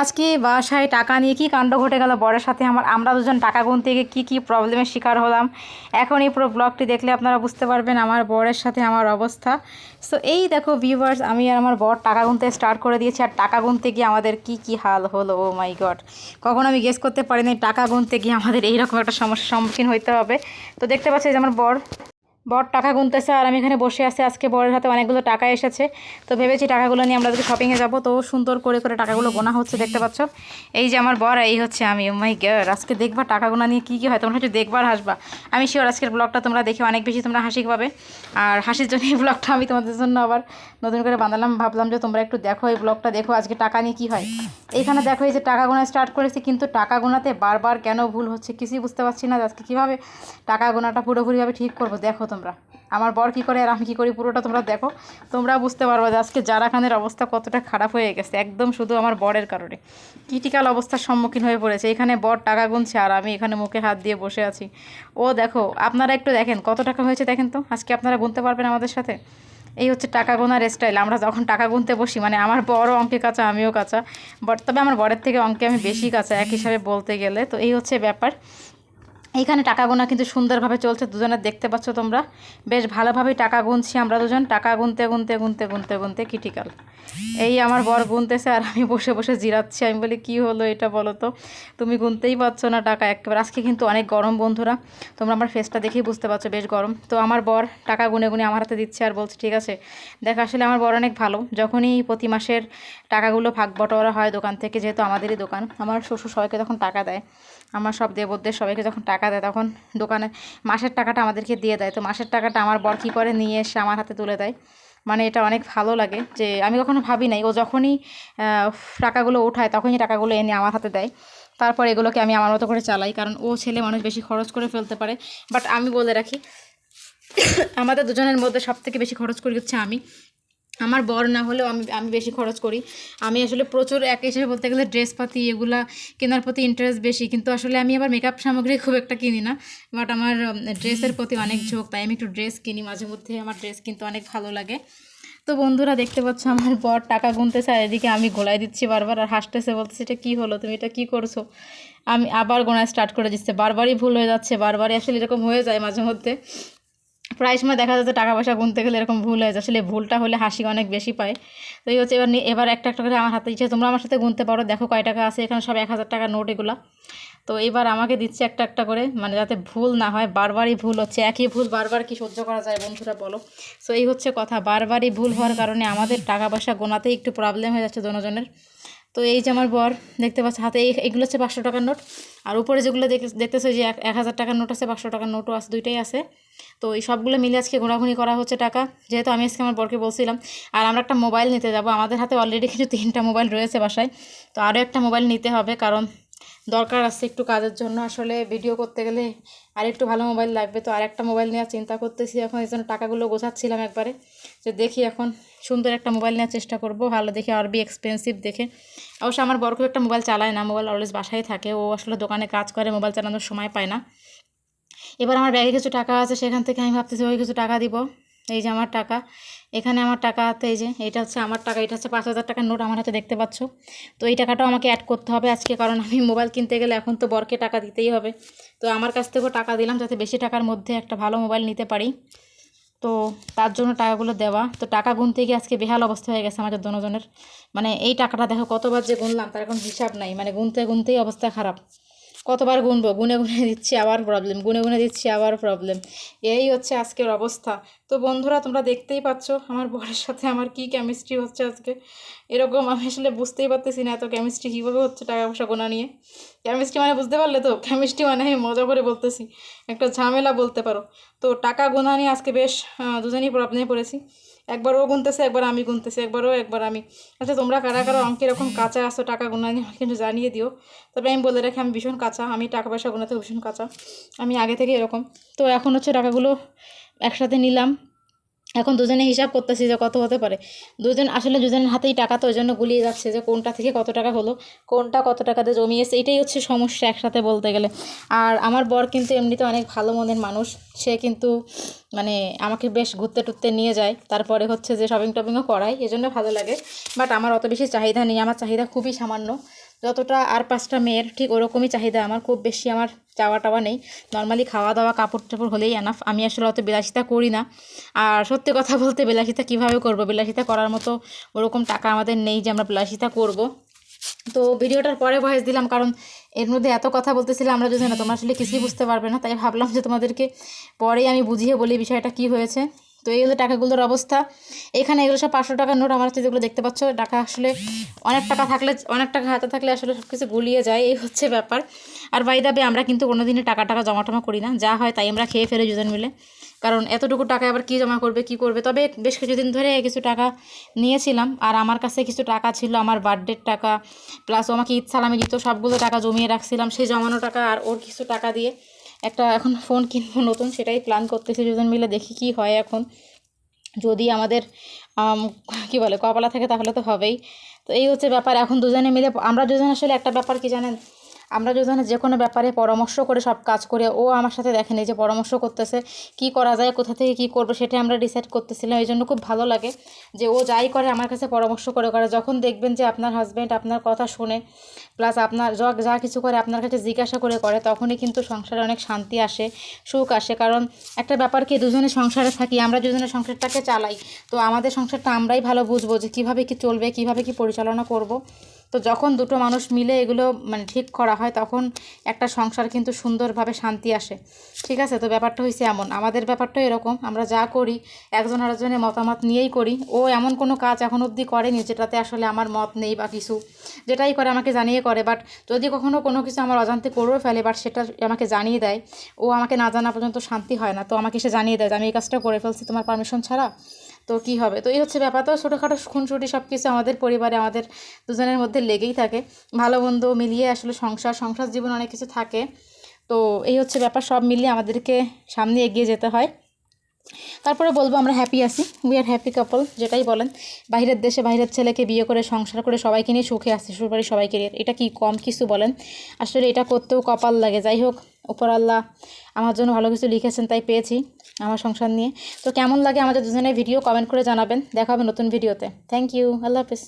আজকে বাসায় টাকা নিয়ে কি কাণ্ড ঘটে গেল? বরের সাথে আমার, আমরা দুজন টাকা গুনতে গিয়ে কী কী প্রবলেমের শিকার হলাম? এখন এই পুরো ব্লগটি দেখলে আপনারা বুঝতে পারবেন আমার বরের সাথে আমার অবস্থা। সো এই দেখো ভিউয়ার্স আমি আর আমার বর টাকা গুনতে স্টার্ট করে দিয়েছি। আর টাকা গুনতে গিয়ে আমাদের কি কি হাল হলো? ও মাই গড কখনো আমি গেস করতে পারিনি, টাকা গুনতে গিয়ে আমাদের এইরকম একটা সমস্যার সম্মুখীন হতে হবে। তো দেখতে পাচ্ছি যে আমার বর বর টাকা গুনতেছে আর আমি এখানে বসে আছি। আজকে বরের হাতে অনেকগুলো টাকা এসেছে। তো ভেবেছি টাকাগুলো নিয়ে আমরা আজকে শপিংয়ে যাব। তো সুন্দর করে করে টাকাগুলো গোনা হচ্ছে, দেখতে পাচ্ছ? এই যে আমার বর, এই হচ্ছে আমি। মাই গড আজকে দেখবা টাকা গোনা নিয়ে কী কী হয়, তোমরা একটু দেখবার হাসবা। আমি শিওর আজকের ব্লগটা তোমরা দেখে অনেক বেশি তোমরা হাসি পাবে। আর হাসির জন্য এই ব্লগটা আমি তোমাদের জন্য আবার নতুন করে বানালাম। ভাবলাম যে তোমরা একটু দেখো এই ব্লগটা দেখো আজকে টাকা নিয়ে কী হয়। এইখানে দেখো এই যে টাকা গোনা স্টার্ট করেছি, কিন্তু টাকা গোনাতে বারবার কেন ভুল হচ্ছে কিছুই বুঝতে পারছি না আজকে কীভাবে টাকা গোনাটা পুরোপুরিভাবে ঠিক করব। দেখো তোমরা। আমার বর কী করে আর আমি কী করি পুরোটা তোমরা দেখো। তোমরা বুঝতে পারবে যে আজকে জারা খানের অবস্থা কতটা খারাপ হয়ে গেছে। একদম শুধু আমার বরের কারণে। ক্রিটিক্যাল অবস্থার সম্মুখীন হয়ে পড়েছে। এখানে বর টাকা গুনছে আর আমি এখানে মুখে হাত দিয়ে বসে আছি। ও দেখো, আপনারা একটু দেখেন, কত টাকা হয়েছে দেখেন তো? আজকে আপনারা গুনতে পারবেন আমাদের সাথে? এই হচ্ছে টাকা গোনার স্টাইল আমরা যখন টাকা গুনতে বসি মানে আমার বড় অঙ্কে কাঁচা, আমিও কাঁচা। বট তবে আমার বরের থেকে অঙ্কে আমি বেশি কাঁচা, এক হিসাবে বলতে গেলে। তো এই হচ্ছে ব্যাপার। এইখানে টাকা গোনা কিন্তু সুন্দরভাবে চলছে, দুজনে দেখতে পাচ্ছ তোমরা। বেশ ভালোভাবেই টাকা গুনছি আমরা দুজন। টাকা গুনতে গুনতে গুনতে গুনতে গুনতে ক্রিটিক্যাল এই আমার বর গুনতেছে আর আমি বসে বসে জিরাচ্ছি। আমি বলি, কি হলো এটা বলো তো? তুমি গুনতেই পারছ না টাকা। একেবারে আজকে কিন্তু অনেক গরম বন্ধুরা। তোমরা আমার ফেসটা দেখেই বুঝতে পারছ, বেশ গরম। তো আমার বর টাকা গুনে গুনে আমার হাতে দিচ্ছে আর বলছে, ঠিক আছে, দেখ, আসলে আমার বর অনেক ভালো। যখনই প্রতি মাসের টাকাগুলো ভাগ বটোয়ারা হয় দোকান থেকে, যেহেতু আমাদেরই দোকান, আমার শ্বশুর সবাইকে তখন টাকা দেয়। আমার সব দেবরদের সবাইকে যখন টাকা দেয়, তখন দোকানে মাসের টাকাটা আমাদেরকে দিয়ে দেয়। তো মাসের টাকাটা আমার বর কী করে নিয়ে এসে আমার হাতে তুলে দেয়? মানে এটা অনেক ভালো লাগে যে আমি কখনো ভাবি নাই। ও যখনই টাকাগুলো ওঠায় তখনই টাকাগুলো এনে আমার হাতে দেয়। তারপর এগুলোকে আমি আমার মতো করে চালাই, কারণ ও ছেলে মানুষ, বেশি খরচ করে ফেলতে পারে। বাট আমি বলে রাখি, আমাদের দুজনের মধ্যে সব থেকে বেশি খরচ করি হচ্ছে আমি। আমার বর না হলেও আমি আমি বেশি খরচ করি। আমি আসলে প্রচুর এক হিসেবে বলতে গেলে ড্রেসপাতি এগুলা কেনার প্রতি ইন্টারেস্ট বেশি, কিন্তু আসলে আমি আবার মেকআপ সামগ্রী খুব একটা কিনি না। বাট আমার ড্রেসের প্রতি অনেক ঝোঁক, তাই আমি একটু ড্রেস কিনি, মাঝে মধ্যে আমার ড্রেস কিন্তু অনেক ভালো লাগে। তো বন্ধুরা দেখতে পাচ্ছ আমার বর টাকা গুনতেছে আর এদিকে আমি গোলায় দিচ্ছি বারবার আর হাসতেছে, বলতেছে, এটা কী হলো? তুমি এটা কী করছ? আমি আবার গোনায় স্টার্ট করে দিচ্ছে, বারবারই ভুল হয়ে যাচ্ছে, বারবারই আসলে এরকম হয়ে যায় মাঝে মধ্যে। প্রায় সময় দেখা যাচ্ছে টাকা পয়সা গুনতে গেলে এরকম ভুল হয়ে যায়। আসলে ভুলটা হলে হাসি অনেক বেশি পায়। তো এই হচ্ছে এবার এবার একটা একটা করে আমার হাতে ইচ্ছে তোমরা আমার সাথে গুনতে পারো। দেখো কয় টাকা আছে। এখানে সব এক হাজার টাকার নোট এগুলা। তো এবার আমাকে দিচ্ছে একটা একটা করে। মানে যাতে ভুল না হয়, বারবারই ভুল হচ্ছে। একই ভুল বারবার কি সহ্য করা যায় বন্ধুরা বলো? সো এই হচ্ছে কথা। বারবারই ভুল হওয়ার কারণে আমাদের টাকা পয়সা গোনাতেই একটু প্রবলেম হয়ে যাচ্ছে দুজনের তো এই যে আমার বর, দেখতে পাচ্ছে, হাতে এই, এগুলো হচ্ছে পাঁচশো টাকার নোট। আর উপরে যেগুলো দেখ- দেখতেছো যে এক এক হাজার টাকার নোট আছে, পাঁচশো টাকার নোটও আছে, দুইটাই আছে। তো এই সবগুলো মিলে আজকে ঘোরাঘুরি করা হচ্ছে টাকা। যেহেতু আমি আজকে আমার বরকে বলছিলাম, আর আমরা একটা মোবাইল নিতে যাব। আমাদের হাতে অলরেডি কিছু তিনটা মোবাইল রয়েছে বাসায়। তো আরও একটা মোবাইল নিতে হবে, কারণ দরকার আছে একটু কাজের জন্য। আসলে ভিডিও করতে গেলে আর একটু ভালো মোবাইল লাগবে। তো আর একটা মোবাইল নেওয়ার চিন্তা করতেছি। এখন এই জন্য টাকাগুলো গোছাচ্ছিলাম একবারে। যে দেখি এখন সুন্দর একটা মোবাইল নেওয়ার চেষ্টা করব। ভালো দেখে আর বি এক্সপেন্সিভ দেখে। অবশ্য আমার বর খুব একটা মোবাইল চালায় না। মোবাইল অলওয়েজ বাসায় থাকে। ও আসলে দোকানে কাজ করে মোবাইল চালানোর সময় পায় না। এবার আমার ব্যাগে কিছু টাকা আছে, সেখান থেকে আমি ভাবতেছি ওই কিছু টাকা দিব। এই যে আমার টাকা। এখানে আমার টাকা হাতে এই যে এটা হচ্ছে আমার টাকা, এটা হচ্ছে পাঁচ হাজার টাকার নোট আমার হাতে দেখতে পাচ্ছ। তো এই টাকাটাও আমাকে অ্যাড করতে হবে আজকে, কারণ আমি মোবাইল কিনতে গেলে এখন তো বরকে টাকা দিতেই হবে। তো আমার কাছ থেকেও টাকা দিলাম, যাতে বেশি টাকার মধ্যে একটা ভালো মোবাইল নিতে পারি। তো তার জন্য টাকাগুলো দেওয়া। তো টাকা গুনতে গিয়ে আজকে বেহাল অবস্থা হয়ে গেছে আমাদের দুজনের। মানে এই টাকাটা দেখো কতবার যে গুনলাম, তার এখন হিসাব নাই। মানে গুনতে গুনতেই অবস্থা খারাপ। কতবার গুনবো? গুনে গুনে দিচ্ছি, আবার প্রবলেম গুনে গুনে দিচ্ছি, আবার প্রবলেম এই হচ্ছে আজকের অবস্থা। তো বন্ধুরা, তোমরা দেখতেই পাচ্ছ আমার বরের সাথে আমার কি কেমিস্ট্রি হচ্ছে আজকে। এরকম আমি আসলে বুঝতেই পারতেছি না এত কেমিস্ট্রি কীভাবে হচ্ছে টাকা পয়সা গোনা নিয়ে। কেমিস্ট্রি মানে বুঝতে পারলে তো? কেমিস্ট্রি মানে আমি মজা করে বলতেছি। একটা ঝামেলা বলতে পারো। তো টাকা গোনা নিয়ে আজকে বেশ দুজনেই প্রবলেমে পড়েছি। একবার ও গুনতেছে, একবার আমি গুনতেছি, একবার ও, একবার আমি। আচ্ছা তোমরা কারা কারা অঙ্কে এরকম কাঁচা আসো টাকা গোনা কিন্তু জানিয়ে দিও। তবে আমি বলে রাখি, আমি ভীষণ কাঁচা, আমি টাকা পয়সা গোনাতে ভীষণ কাঁচা। আমি আগে থেকে এরকম। তো এখন হচ্ছে টাকাগুলো একসাথে নিলাম। এখন দুজনে হিসাব করতেছি যে কত হতে পারে। দুজন আসলে দুজনের হাতেই টাকা তো ওই জন্য গুলিয়ে যাচ্ছে যে কোনটা থেকে কত টাকা হলো, কোনটা কত টাকাতে জমিয়েছে, এটাই হচ্ছে সমস্যা একসাথে বলতে গেলে। আর আমার বর কিন্তু এমনিতে অনেক ভালো মনের মানুষ, সে কিন্তু মানে আমাকে বেশ ঘুরতে টুরতে নিয়ে যায়, তারপরে হচ্ছে যে শপিং টপিংও করায়, এজন্য ভালো লাগে। বাট আমার অত বেশি চাহিদা নেই, আমার চাহিদা খুবই সামান্য। যতটা আর পাঁচটা মেয়ের ঠিক ওরকমই চাহিদা, আমার খুব বেশি আমার চাওয়া টাওয়া নেই। নর্মালি খাওয়া দাওয়া কাপড় টাপড় হলেই এনাফ আমি আসলে অত বিলাসিতা করি না। আর সত্যি কথা বলতে বিলাসিতা কীভাবে করব? বিলাসিতা করার মতো ওরকম টাকা আমাদের নেই যে আমরা বিলাসিতা করব। তো ভিডিওটার পরে ভয়েস দিলাম, কারণ এর মধ্যে এত কথা বলতেছিলাম, আমরা যদি না তোমরা আসলে কিছুই বুঝতে পারবে না। তাই ভাবলাম যে তোমাদেরকে পরেই আমি বুঝিয়ে বলি বিষয়টা কি হয়েছে। তো এই হলো টাকাগুলোর অবস্থা। এখানে এগুলো সব পাঁচশো টাকার নোট আমার হচ্ছে যেগুলো দেখতে পাচ্ছ, টাকা আসলে অনেক টাকা থাকলে, অনেক টাকা হাতে থাকলে আসলে সব কিছু গুলিয়ে যায়, এই হচ্ছে ব্যাপার। আর বাই দাবে আমরা কিন্তু কোনো দিনই টাকা টাকা জমা টমা করি না, যা হয় তাই আমরা খেয়ে ফেলে দুজন মিলে। কারণ এতটুকু টাকা আবার কী জমা করবে, কি করবে? তবে বেশ কিছুদিন ধরে কিছু টাকা নিয়েছিলাম, আর আমার কাছে কিছু টাকা ছিল, আমার বার্থডের টাকা প্লাস আমাকে ঈদ, সালামি দিত, সবগুলো টাকা জমিয়ে রাখছিলাম, সেই জমানো টাকা আর ওর কিছু টাকা দিয়ে একটা এখন ফোন কিনবো নতুন সেটাই প্ল্যান করতেছি দুজন মিলে দেখি কি হয় এখন। যদি আমাদের আম, কি বলে কপালা থাকে তাহলে তো হবেই। তো এই হচ্ছে ব্যাপার এখন দুজনে মিলে আমরা দুজন আসলে একটা ব্যাপার কি জানেন? আমরা দুজনে যে কোনো ব্যাপারে পরামর্শ করে সব কাজ করে ও আমার সাথে দেখেন এই যে পরামর্শ করতেছে, কি করা যায়, কোথা থেকে কি করব সেটা আমরা ডিসাইড করতেছিলাম। এই জন্য খুব ভালো লাগে যে ও যাই করে আমার কাছে পরামর্শ করে করে, যখন দেখবেন যে আপনার হাজব্যান্ড আপনার কথা শুনে প্লাস আপনার যা কিছু করে আপনার কাছে জিজ্ঞাসা করে করে, তখনই কিন্তু সংসারে অনেক শান্তি আসে, সুখ আসে। কারণ একটা ব্যাপার কি, দুজনে সংসারে থাকি, আমরা দুজনে সংসারটাকে চালাই, তো আমাদের সংসারটা আমরাই ভালো বুঝব যে কীভাবে কি চলবে, কীভাবে কি পরিচালনা করব। তো যখন দুটো মানুষ মিলে এগুলো মানে ঠিক করা হয়, তখন একটা সংসার কিন্তু সুন্দরভাবে শান্তি আসে। ঠিক আছে? তো ব্যাপারটা হয়েছে এমন। আমাদের ব্যাপারটা এরকম, আমরা যা করি, একজন আরেকজনের মতামত নিয়েই করি। ও এমন কোনো কাজ এখন অবধি করেনি যেটাতে আসলে আমার মত নেই বা কিছু। যেটাই করে আমাকে জানিয়ে করে বাট যদি কখনও কোনো কিছু আমার অজান্তে করেও ফেলে বাট সেটা আমাকে জানিয়ে দেয়, ও আমাকে না জানা পর্যন্ত শান্তি হয় না। তো আমাকে সে জানিয়ে দেয় যে, আমি এই কাজটা করে ফেলছি, তোমার পারমিশন ছাড়া? তো কী হবে? তো এই হচ্ছে ব্যাপার। তো ছোটোখাটো খুনসুটি সব কিছু আমাদের পরিবারে, আমাদের দুজনের মধ্যে লেগেই থাকে। ভালো মন্দ মিলিয়ে আসলে সংসার সংসার জীবন অনেক কিছু থাকে। তো এই হচ্ছে ব্যাপার, সব মিলিয়ে আমাদেরকে সামনে এগিয়ে যেতে হয়। তারপরে বলব আমরা হ্যাপি আছি। উই আর হ্যাপি কাপল যেটাই বলেন। বাইরের দেশে বাইরের ছেলেকে বিয়ে করে, সংসার করে সবাইকে নিয়ে সুখে আসছে শ্বশুরবাড়ি সবাইকে নিয়ে। এটা কি কম কিছু বলেন? আসলে এটা করতেও কপাল লাগে। যাই হোক ওপর আল্লাহ আমার জন্য ভালো কিছু লিখেছেন, তাই পেয়েছি আমার সংসার নিয়ে। তো কেমন লাগে আমাদের দুজনের ভিডিও কমেন্ট করে জানাবেন। দেখা হবে নতুন ভিডিওতে। থ্যাংক ইউ আল্লাহ হাফিজ।